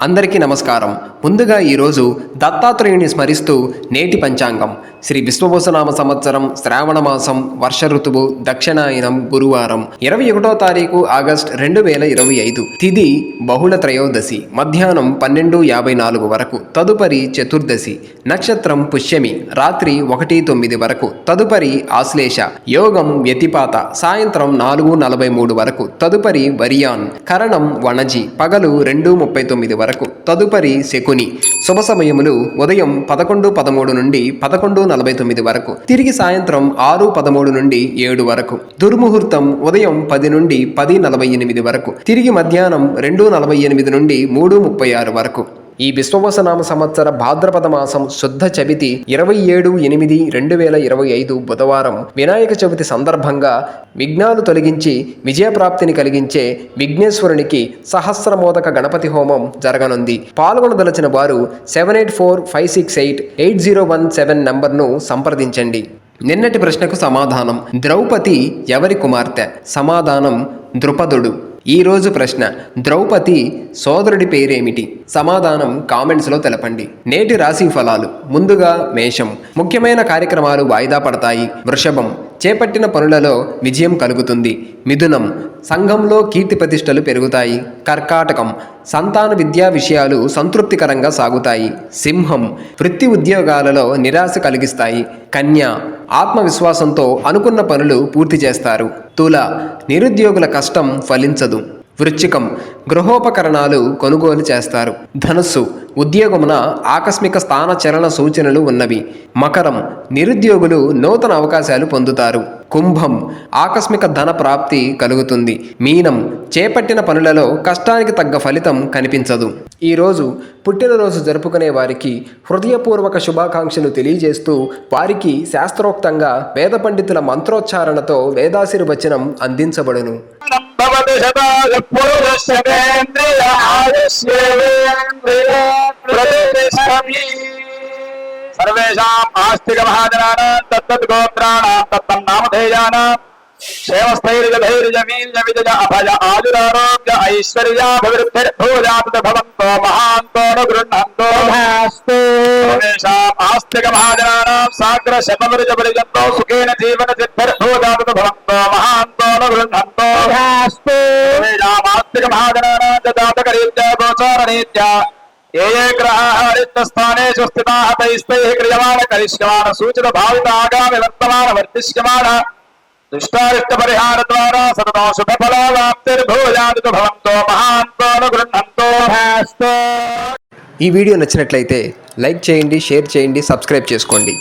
అందరికీ నమస్కారం. ముందుగా ఈరోజు దత్తాత్రేయుని స్మరిస్తూ నేటి పంచాంగం. శ్రీ విశ్వభూషనామ సంవత్సరం శ్రావణ మాసం వర్ష ఋతువు దక్షిణాయనం గురువారం. ఇరవై ఒకటో తారీఖు ఆగస్ట్ రెండు వేల ఇరవై ఐదు. తిది బహుళ త్రయోదశి. మధ్యాహ్నం పన్నెండు యాభై నాలుగు వరకు. తదుపరి చతుర్దశి. నక్షత్రం పుష్యమి. రాత్రి ఒకటి తొమ్మిది వరకు. తదుపరి ఆశ్లేష. యోగం వ్యతిపాత. సాయంత్రం నాలుగు నలభై మూడు వరకు. తదుపరి వరియాన్. కరణం వణజి పగలు రెండు ముప్పై తొమ్మిది వరకు. తదుపరి శకుని. శుభ సమయములు ఉదయం పదకొండు పదమూడు నుండి పదకొండు నలభై తొమ్మిది వరకు. తిరిగి సాయంత్రం ఆరు పదమూడు నుండి ఏడు వరకు. దుర్ముహూర్తం ఉదయం పది నుండి పది నలభై ఎనిమిది వరకు. తిరిగి మధ్యాహ్నం రెండు నలభై ఎనిమిది నుండి మూడు ముప్పై ఆరు వరకు. ఈ విశ్వవసనామ సంవత్సర భాద్రపద మాసం శుద్ధ చవితి ఇరవై ఏడు ఎనిమిది రెండు వేల ఇరవై ఐదు బుధవారం. వినాయక చవితి సందర్భంగా విఘ్నాలు తొలగించి విజయప్రాప్తిని కలిగించే విఘ్నేశ్వరునికి సహస్రమోదక గణపతి హోమం జరగనుంది. పాల్గొనదలచిన వారు seven eight four five six eight eight zero one seven నంబర్ను సంప్రదించండి. నిన్నటి ప్రశ్నకు సమాధానం ద్రౌపది ఎవరి కుమార్తె? సమాధానం ద్రుపదుడు. ఈ రోజు ప్రశ్న. ద్రౌపది సోదరుడి పేరేమిటి? సమాధానం కామెంట్స్లో తెలపండి. నేటి రాశి ఫలాలు. ముందుగా మేషం. ముఖ్యమైన కార్యక్రమాలు వాయిదా పడతాయి. వృషభం. చేపట్టిన పనులలో విజయం కలుగుతుంది. మిథునం సంఘంలో కీర్తి ప్రతిష్టలు పెరుగుతాయి. కర్కాటకం సంతాన విద్యా విషయాలు సంతృప్తికరంగా సాగుతాయి. సింహం వృత్తి ఉద్యోగాలలో నిరాశ కలిగిస్తాయి. కన్య ఆత్మవిశ్వాసంతో అనుకున్న పనులు పూర్తి చేస్తారు. తుల నిరుద్యోగుల కష్టం ఫలించదు. వృశ్చికం గృహోపకరణాలు కొనుగోలు చేస్తారు. ధనుస్సు. ఉద్యోగమున ఆకస్మిక స్థాన చలన సూచనలు ఉన్నవి. మకరం. నిరుద్యోగులు నూతన అవకాశాలు పొందుతారు. కుంభం. ఆకస్మిక ధన ప్రాప్తి కలుగుతుంది. మీనం. చేపట్టిన పనులలో కష్టానికి తగ్గ ఫలితం కనిపించదు. ఈరోజు పుట్టినరోజు జరుపుకునే వారికి హృదయపూర్వక శుభాకాంక్షలు తెలియజేస్తూ వారికి శాస్త్రోక్తంగా వేద పండితుల మంత్రోచ్చారణతో వేదాశీర్వచనం అందించబడును. భవతి శతాయ పురుషేంద్రియ ఆయుష్యేంద్రియ ప్రతిష్టమి సర్వేషాం ఆస్తిక మహాజనానాం తత్తద్ గోత్రాణాం తత్తం నామధేయానాం క్షేమస్థైర్యధైర్య వీర్య విజయ అభయ ఆయురారోగ్య ఐశ్వర్యాభివృద్ధిర్భూజాంత భవంతో మహాంతో ను గృహంతో సర్వేషాం ఆస్తిక మహాజనానాం సాగ్ర శతవిరజ గోచారరీత్యా ఏ ఏ గ్రహాः రిక్తస్థానేషు స్థితాः తైస్తైः క్రియమాణ కరిష్యమాణ సూచిత భావిత ఆగామి వర్తమాన వర్తిష్యమాణ దుష్టారిష్ట పరిహార ద్వారా సతతో శుభ ఫలాప్తిర్భూయాది భవంతో మహాంతో గృహంతో ఈ వీడియో నచ్చినట్లయితే లైక్ చేయండి షేర్ చేయండి సబ్స్క్రైబ్ చేసుకోండి.